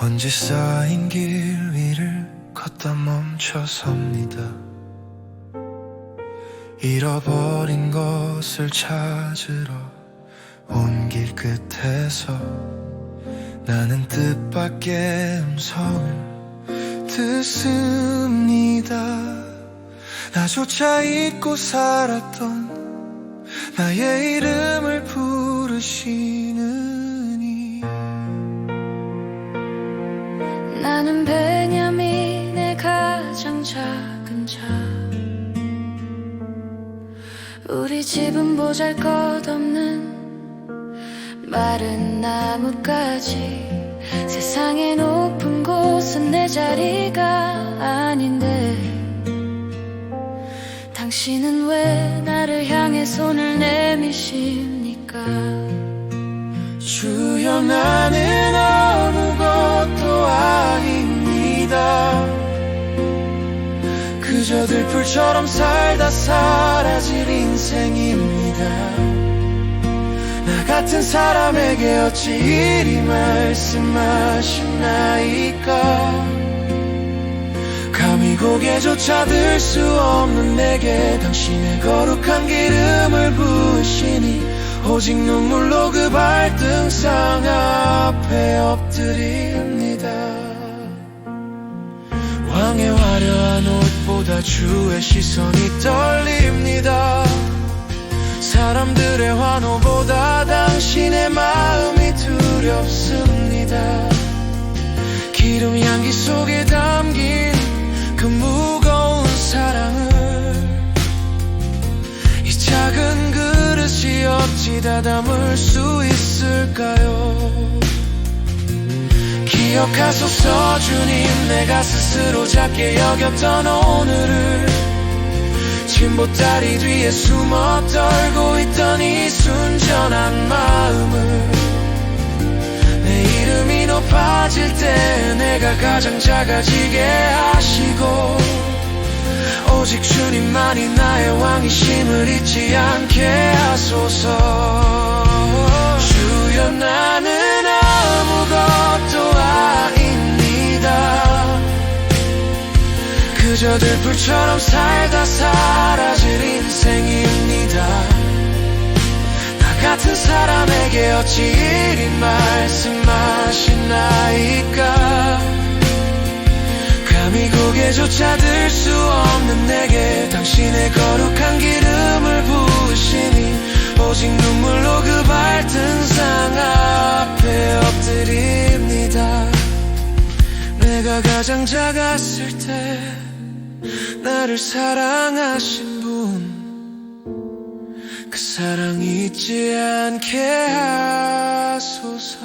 먼지 쌓인 길 위를 걷다 멈춰 섭니다. 잃어버린 것을 찾으러 온 길 끝에서 나는 뜻밖의 음성을 듣습니다. 나조차 잊고 살았던 나의 이름을 부르시 자 우리 집은 보잘것없는 마른 나뭇가지. 세상의 높은 곳은 내 자리가 아닌데. 당신은 왜 나를 향해 손을 내미십니까? 주여 나는 들풀처럼 살다 사라질 인생입니다. 나 같은 사람에게 어찌 이리 말씀하시나이까? 감히 고개조차 들 수 없는 내게 당신의 거룩한 기름을 부으시니 오직 눈물로 그 발등상 앞에 엎드립니다. 왕의 옷 보다 주의 시선이 떨립니다. 사람들의 환호보다 당신의 마음이 두렵습니다. 기름 향기 속에 담긴 그 무거운 사랑을 이 작은 그릇이 어찌 다 담을 수 있을까요 기억하소서 주님. 내가 스스로 작게 여겼던 오늘을 침보다리 뒤에 숨어 떨고 있던 이 순전한 마음을 내 이름이 높아질 때 내가 가장 작아지게 하시고 오직 주님만이 나의 왕이심을 잊지 않게 하소서. 주여 그저 들불처럼 살다 사라질 인생입니다. 나 같은 사람에게 어찌 이리 말씀하시나이까? 감히 고개조차 들 수 없는 내게 당신의 거룩한 기름을 부으시니 오직 눈물로 그 발등상 앞에 엎드립니다. 내가 가장 작았을 때 나를 사랑하신 분 그 사랑 잊지 않게 하소서.